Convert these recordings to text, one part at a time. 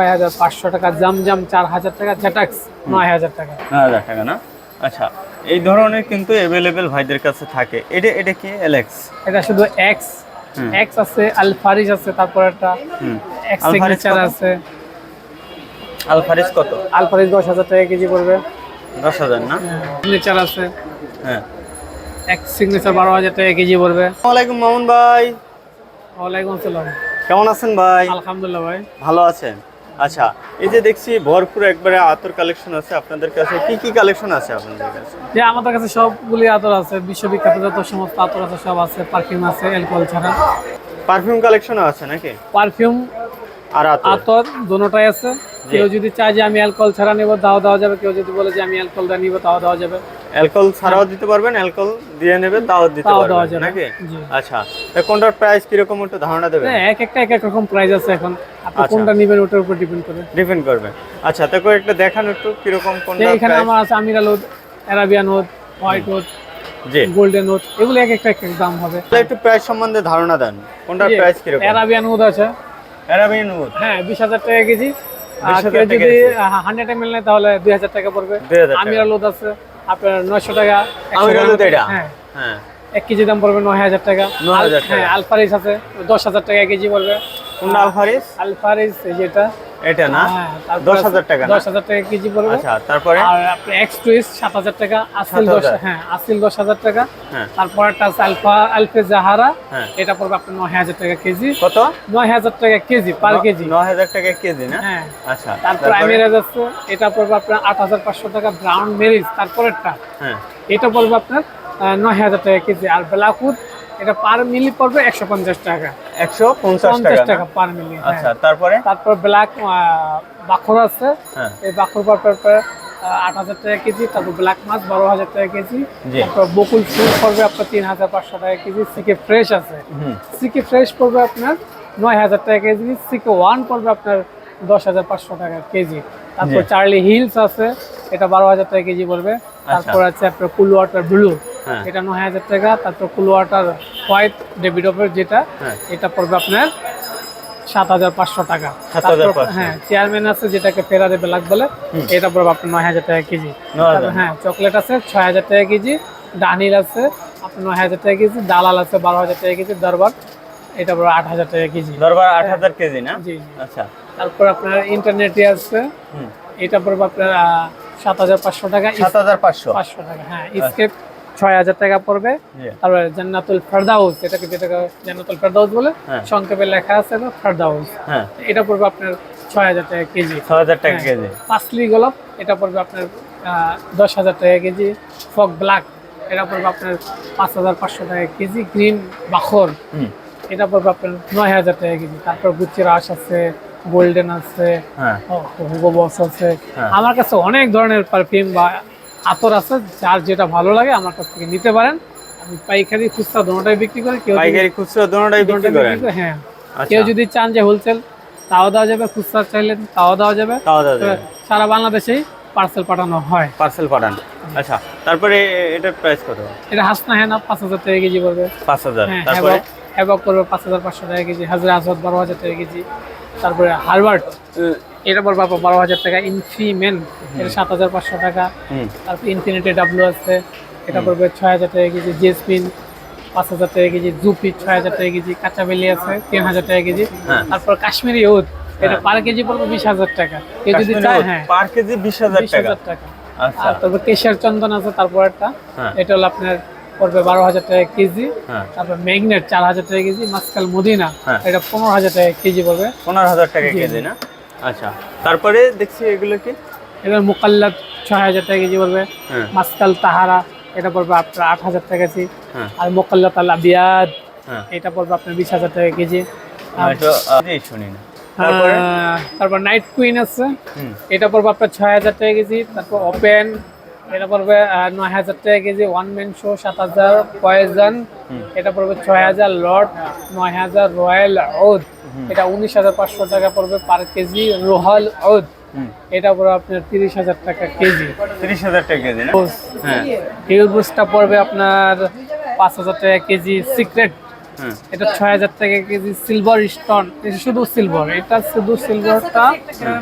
ছয় হাজার পাঁচশো টাকা জামজাম চার হাজার টাকা জেটাক্স নয় হাজার টাকা। নয় হাজার টাকা না? আচ্ছা এই ধরনের কিন্তু অ্যাভেলেবেল ভাইদের কাছে থাকে। এটা এটা কি এলেক্স এটা শুধু এক্স এক্স আছে আলফারিজ আছে তারপর একটা এক্স সিগনেচার আছে। আলফারিস কত? আলফারিজ দশ হাজার টাকা কেজি পড়বে। দশ হাজার না? সিগনেচার আছে। হ্যাঁ। এক্স সিগনেচার বারো হাজার টাকা কেজি পড়বে। আসসালামাইকুম মামুন ভাই। ওয়ালাইকুম আসসালাম। কেমন আছেন ভাই? আলহামদুলিল্লাহ ভাই। ভালো আছেন? আচ্ছা এই যে দেখছি ভরপুর একবারে আতর কালেকশন আছে আপনাদের কাছে কি কি কালেকশন আছে আপনাদের কাছে? যে আমাদের কাছে সবগুলি আতর আছে বিশ্ববিখ্যাত যত সমস্ত আতর আছে সব আছে পারফিউম আছে অ্যালকোহল ছাড়া। পারফিউম কালেকশনও আছে নাকি? পারফিউম আর আতর। আতর আছে। কেউ যদি চায় যে আমি অ্যালকোহল ছাড়া নেব তাও দেওয়া যাবে। কেউ যদি বলে যে আমি অ্যালকোহল নিব তাও দেওয়া যাবে। অ্যালকোহল ছাড়াও দিতে পারবেন অ্যালকোহল দিয়ে নেবে তাও দিতে পারবেন নাকি? আচ্ছা কোনটার প্রাইস কীরকম একটু ধারণা দেবেন? হ্যাঁ, এক একটা এক এক রকম প্রাইস আছে এখন। আপনি আচ্ছা। কোনটা নেবেন ওটার উপর ডিপেন্ড করে। ডিপেন্ড করবে। আচ্ছা তো একটা দেখান একটু কীরকম কোনটা এখানে আমার আছে আমিরাল oud Arabian oud white oud জি। গোল্ডেন ওদ এগুলো এক একটা এক এক দাম হবে। একটু প্রাইস সম্বন্ধে ধারণা দেন। কোনটার প্রাইস কীরকম? অ্যারাবিয়ান ওদ আছে। অ্যারাবিয়ান উড হ্যাঁ বিশ হাজার টাকা কেজি। আর 20,000 কেউ টাকা যদি হান্ড্রেড এম এল নেয় তাহলে দুই হাজার টাকা পড়বে। 2000 টাকা। আছে আপনার নয়শো টাকা 100 আমিরাল এটা? হ্যাঁ। হ্যাঁ। এক কেজি দাম পড়বে নয় হাজার টাকা। হ্যাঁ আলফারিস আছে দশ হাজার টাকা কেজি পড়বে। কোনটা আলফারিস আলফারিস যেটা এটা না? হ্যাঁ তারপর দশ হাজার টাকা না? দশ হাজার টাকা কেজি পড়বে। আচ্ছা তারপরে? আর আপনি এক্স টুইস্ট সাত হাজার টাকা আসিল দশ 7,000 হ্যাঁ আসিল দশ হাজার টাকা। হ্যাঁ। তারপর একটা আলফা আলফে জাহারা হ্যাঁ। এটা পড়বে আপনার নয় হাজার টাকা কেজি। কত? নয় হাজার টাকা কেজি পার কেজি। নয় হাজার টাকা কেজি না? হ্যাঁ। আচ্ছা তারপর? আমিরাজ আছে। এটা পড়বে আপনার আট হাজার পাঁচশো টাকা ব্রাউন মেরিজ তারপরেরটা। হ্যাঁ। এটা পড়বে আপনার আহ, নয় হাজার টাকা কেজি। আর ব্ল্যাকউড এটা পার মিলি পড়বে একশো পঞ্চাশ টাকা। একশো পঞ্চাশ পঞ্চাশ টাকা টাকা পার মিলি হ্যাঁ। আচ্ছা তারপরে? তারপর ব্ল্যাক বাখর আছে। হ্যাঁ। এই বাখর পড়বে আট হাজার টাকা কেজি তারপর ব্ল্যাক মাছ বারো হাজার টাকা কেজি। তারপর বকুল ফুল পড়বে আপনার তিন হাজার পাঁচশো টাকা কেজি সিকে ফ্রেশ আছে। সিকে ফ্রেশ পড়বে আপনার নয় হাজার টাকা কেজি সিকে ওয়ান পড়বে আপনার দশ হাজার পাঁচশো টাকা কেজি। তারপর চার্লি হিলস আছে এটা বারো হাজার টাকা কেজি পড়বে। তারপর আছে আপনার কুল ওয়াটার ব্লু এটা নয় হাজার টাকা তারপর কুল ওয়াটার হোয়াইট ডেভিডপের যেটা হ্যাঁ। এটা পড়বে আপনার সাত হাজার পাঁচশো টাকা। হ্যাঁ চেয়ারম্যান আছে যেটাকে ফেরারে ব্ল্যাক বলে এটা পড়বে আপনার নয় হাজার টাকা কেজি। হ্যাঁ চকলেট আছে ছয় হাজার টাকা কেজি ডানিল আছে আপনার নয় হাজার টাকা কেজি দালাল আছে বারো হাজার টাকা কেজি দরবার এটা পড়বে আট হাজার টাকা কেজি। দরবার আট হাজার কেজি না? জি। আচ্ছা। তারপর আপনার ইন্টারনেটে আছে এটা পড়বে আপনার সাত হাজার পাঁচশো টাকা সাত হাজার পাঁচশো। পাঁচশো টাকা হ্যাঁ স্কেপ ছয় হাজার টাকা পড়বে। তারপরে জান্নাতুল ফেরদাউস এটাকে যেটাকে জান্নাতুল ফেরদাউস বলে হ্যাঁ। সংক্ষেপে লেখা আছে না ফেরদাউস। হ্যাঁ। এটা পড়বে আপনার ছয় হাজার টাকা কেজি। ছ হাজার টাকা হ্যাঁ। কেজি। পাঁচলি গোলাপ এটা পড়বে আপনার দশ হাজার টাকা কেজি। ফক ব্ল্যাক এটা পড়বে আপনার পাঁচ হাজার পাঁচশো টাকা কেজি। গ্রিন বাখর এটা পড়বে আপনার নয় হাজার টাকা কেজি। তারপর গুচি রাস আছে গোল্ডেন আছে হুগো বক্স আছে। আমার কাছে অনেক ধরনের পারফিউম বা আতর আছে যার যেটা ভালো লাগে আমার কাছ থেকে নিতে পারেন। আমি পাইকারি খুচরা দোনোটাই বিক্রি করি কেউ পাইকারি খুচরা দোনোটাই বিক্রি করেন। করে, হ্যাঁ। আচ্ছা। কেউ যদি চান যে হোলসেল তাও দেওয়া যাবে খুচরা চাইলে তাও দেওয়া যাবে। তাও দাদা সারা বাংলাদেশেই পার্সেল পাঠানো হয়। পার্সেল পাঠান। আচ্ছা তারপরে এ- এটার প্রাইস কত? এটা হাসনা হেনা পাঁচ হাজার টাকা কেজি পড়বে। পাঁচ হাজার। হ্যাঁ তারপরে? হ্যাবক পড়বে পাঁচ হাজার পাঁচশো টাকা কেজি হাজরা আসাদ বারো হাজার টাকা কেজি। তারপরে হারবার্ট এটা পড়বে আপনার বারো হাজার টাকা ইনফিমেন এটা সাত হাজার পাঁচশো টাকা। তারপর ইনফিনিটি ডাব্লু আছে এটা পড়বে ছয় হাজার টাকা কেজি জেসমিন পাঁচ হাজার টাকা কেজি জুপি ছয় হাজার টাকা কেজি কাঁচাবেলি আছে তিন হাজার টাকা কেজি। হ্যাঁ। তারপর কাশ্মীরি এটা হ্যাঁ। পার কেজি পড়বে বিশ হাজার টাকা। কেউ যদি চায় হ্যাঁ। পার কেজি বিশ হাজার টাকা। আচ্ছা। আর তারপর কেশিয়ার চন্দন আছে তারপর একটা। হ্যাঁ। এটা হলো আপনার পড়বে বারো হাজার টাকা কেজি। হ্যাঁ। তারপর ম্যাগনেট চার হাজার টাকা কেজি। মাসকাল মদিনা হ্যাঁ। এটা পনেরো হাজার টাকা কেজি পড়বে। পনেরো হাজার টাকা কেজি না? আচ্ছা তারপরে দেখছি এগুলো কি? এবার মোকাল্লাত ছয় হাজার টাকা কেজি পড়বে। হ্যাঁ। মাসকাল তাহারা এটা পড়বে আপনার আট হাজার টাকা কেজি। হ্যাঁ। আর মোকাল্লাত আল আবিয়াদ হ্যাঁ। এটা পড়বে আপনার বিশ হাজার টাকা কেজি। শুনি না তারপর? নাইট কুইন আছে। এটা পড়বে আপনার ছয় হাজার টাকা কেজি। তারপর ওপেন এটা পড়বে নয় হাজার টাকা কেজি। ওয়ান ম্যান শো সাত হাজার। পয়জন এটা পড়বে ছয় হাজার। লট নয় হাজার। Royal oud. এটা উনিশ হাজার পাঁচশো টাকা পড়বে পার কেজি রোহাল ওদ। এটা পড়বে আপনার তিরিশ হাজার টাকা কেজি। তিরিশ হাজার টাকা কেজি না? হ্যাঁ। পড়বে আপনার পাঁচ হাজার টাকা কেজি সিক্রেট এটা ছয় হাজার টাকা কেজি সিলভার স্টোন শুধু সিলভার এটা শুধু সিলভারটা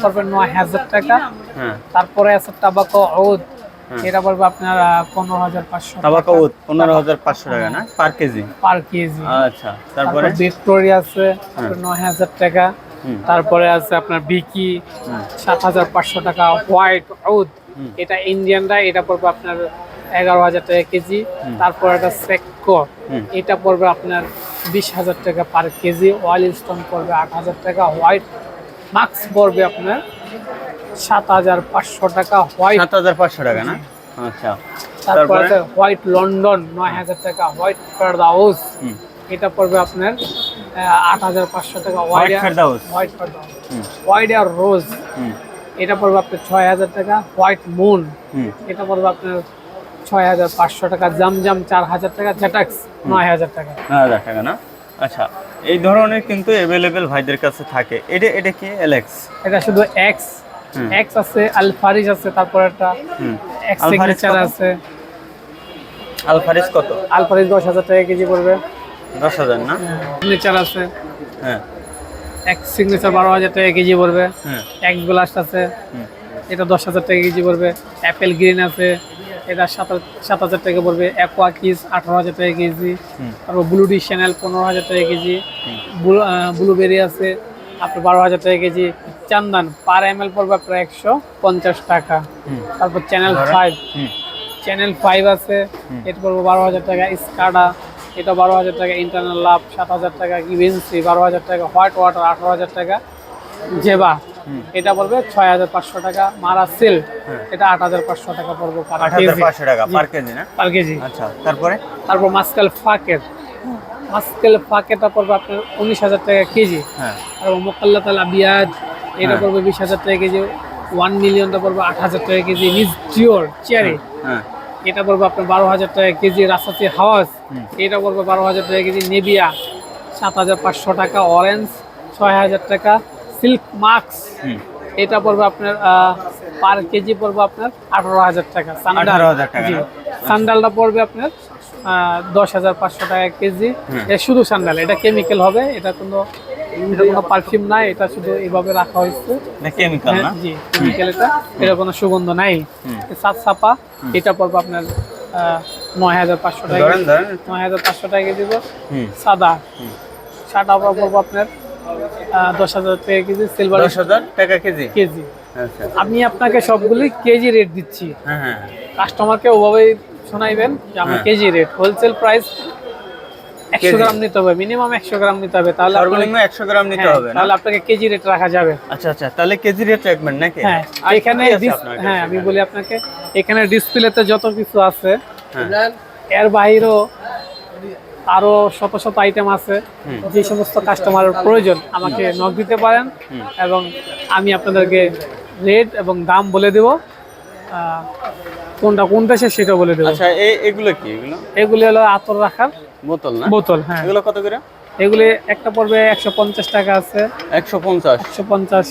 পড়বে নয় হাজার টাকা। হ্যাঁ। তারপরে আছে টাবাকো ঔদ এটা পড়বে আপনার পনেরো হাজার পাঁচশো তাবাকা উদ পনেরো হাজার পাঁচশো টাকা না? Per KG? Per KG. আচ্ছা তারপরে? ভিক্টোরিয়া আছে আপনার নয় হাজার টাকা। তারপরে আছে আপনার বিকি সাত হাজার পাঁচশো টাকা হোয়াইট হুম। এটা ইন্ডিয়ানরা এটা পড়বে আপনার এগারো হাজার টাকা কেজি। তারপর একটা সেক্কো এটা পড়বে আপনার বিশ হাজার টাকা পার কেজি। অয়েল স্টোন পড়বে আট হাজার টাকা। হোয়াইট মাস্ক পড়বে আপনার সাত হাজার পাঁচশো টাকা হোয়াইট সাত হাজার পাঁচশো টাকা না? আচ্ছা। তারপর আছে হোয়াইট লন্ডন নয় হাজার টাকা হোয়াইট ফারদাউস। এটা পড়বে আপনার আট হাজার পাঁচশো টাকা হোয়াইট ফেরদাউস হোয়াইট ফারদাউস হোয়াইট আর রোজ এটা পড়বে আপনার ছয় হাজার টাকা হোয়াইট মুন এটা পড়বে আপনার ছয় হাজার পাঁচশো টাকা জামজাম চার হাজার টাকা জেটাক্স নয় হাজার টাকা। নয় হাজার টাকা না? আচ্ছা। এই ধরনের কিন্তু অ্যাভেলেবেল ভাইদের কাছে থাকে। এটা এটা কি এলেক্স এটা শুধু এক্স এক্স আছে আলফারিজ আছে তারপর একটা এক্স সিগনেচার? আছে। আলফারিস কত? আলফারিজ দশ হাজার টাকা কেজি পড়বে। দশ হাজার না? সিগনেচার আছে। হ্যাঁ। এক্স সিগনেচার বারো হাজার টাকা কেজি পড়বে। হ্যাঁ এক্স ব্লাস্ট আছে। এটা দশ হাজার টাকা কেজি পড়বে। অ্যাপেল গ্রিন আছে। এটা সাত সাত হাজার টাকা পড়বে অ্যাকোয়া কিস আঠারো হাজার টাকা কেজি। তারপর ব্লুডি চ্যানেল পনেরো হাজার টাকা কেজি। ব্লুবেরি আছে আপনার বারো হাজার টাকা কেজি চান্দান পার এম এল পড়বে আপনার একশো পঞ্চাশ টাকা তারপর চ্যানেল ফাইভ চ্যানেল ফাইভ আছে এটা পড়বে বারো হাজার টাকা স্কাডা এটা বারো হাজার টাকা ইন্টারনাল লাভ সাত হাজার টাকা গিভেন্সি বারো হাজার টাকা হোয়াইট ওয়াটার আঠারো হাজার টাকা জেবা। এটা পড়বে ছয় হাজার পাঁচশো টাকা। মারা সিল হ্যাঁ। এটা আট হাজার পাঁচশো টাকা পড়বে পার কেজি। পাঁচশো টাকা পার কেজি না? Per KG. আচ্ছা তারপরে? তারপর মাস্কাল ফাকের। মাস্কাল ফাকেটা পড়বে আপনার উনিশ হাজার টাকা কেজি। হ্যাঁ। আর মোকাল্লা তালা বিয়াজ এটা হ্যাঁ। পড়বে বিশ হাজার টাকা কেজি। ওয়ান মিলিয়নটা পড়বে আট হাজার টাকা কেজি। নিজ জিওর চেয়ারে এটা পড়বে আপনার বারো হাজার টাকা কেজি। রাসাচি হাওয়াজ এটা পড়বে বারো হাজার টাকা কেজি। নেবিয়া সাত হাজার পাঁচশো টাকা। অরেঞ্জ ছয় হাজার টাকা। সিল্ক মাস্ক এটা পড়বে আপনার পার কেজি পড়বে আপনার আঠারো হাজার টাকা। সান্ডাল 18,000 টাকা জি না? সান্ডালটা পড়বে আপনার দশ হাজার পাঁচশো টাকা কেজি। এটা শুধু সান্ডাল এটা কেমিক্যাল হবে এটা কোনো এটা কোনো পারফিউম নাই এটা শুধু এইভাবে রাখা হয়েছে। কেমিক্যাল হ্যাঁ, জি কেমিক্যাল এটা। এটা কোনো সুগন্ধ নাই। সাত ছাপা এটা পড়বে আপনার নয় হাজার পাঁচশো টাকা নয় হাজার পাঁচশো টাকা দিব হুম। সাদা। সাদা পড়বে আপনার দশ হাজার টাকা কেজি সিলভার দশ হাজার টাকা কেজি? কেজি। আচ্ছা। আমি আপনাকে সবগুলি কেজি রেট দিচ্ছি। হ্যাঁ হ্যাঁ। কাস্টমারকে ওভাবেই শোনাইবেন যে আমার হ্যাঁ। কেজি রেট হোলসেল প্রাইস একশো গ্রাম নিতে হবে মিনিমাম একশো গ্রাম নিতে হবে তাহলে আপনাকে- সর্বনিম্ন একশো গ্রাম নিতে হ্যাঁ, হবে তাহলে আপনাকে কেজি রেট রাখা যাবে। আচ্ছা আচ্ছা তাহলে কেজি রেট রাখবেন নাকি? হ্যাঁ আর এখানে হ্যাঁ আমি বলি আপনাকে এখানে ডিসপ্লেতে যত কিছু আছে হ্যাঁ। এর বাইরেও আরও শত শত আইটেম আছে। যে সমস্ত কাস্টমারের প্রয়োজন আমাকে নক দিতে পারেন এবং আমি আপনাদেরকে রেট এবং দাম বলে দেব। কোনটা কোন দেশে সেটা বলে দেবো। আচ্ছা এই এগুলো কি এগুলো? এগুলি হলো আতর রাখার বোতল না? বোতল হ্যাঁ। এগুলো কত করে? এগুলি একটা পড়বে একশো পঞ্চাশ টাকা আছে। একশো পঞ্চাশ। একশো পঞ্চাশ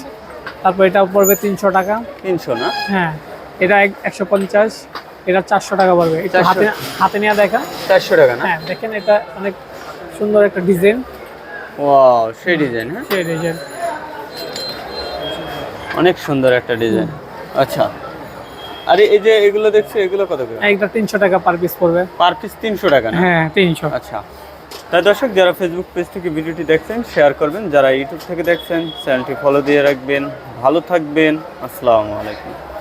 তারপর এটা পড়বে তিনশো টাকা। তিনশো না? হ্যাঁ এটা একশো পঞ্চাশ। এটা চারশো টাকা পড়বে। এটা হাতে হাতে নিয়ে দেখা। চারশো টাকা না? হ্যাঁ দেখেন এটা অনেক সুন্দর একটা ডিজাইন। ও সেই ডিজাইন হ্যাঁ? সেই ডিজাইন। অনেক সুন্দর একটা ডিজাইন। আচ্ছা। আরে এই যে এগুলো দেখছি এগুলো কত করে? একটা তিনশো টাকা পার পিস পড়বে। পার পিস তিনশো টাকা না? হ্যাঁ তিনশো। আচ্ছা। তাই দর্শক যারা ফেসবুক পেজ থেকে ভিডিওটি দেখছেন শেয়ার করবেন। যারা ইউটিউব থেকে দেখছেন চ্যানেলটি ফলো দিয়ে রাখবেন। ভালো থাকবেন। আসসালামু আলাইকুম।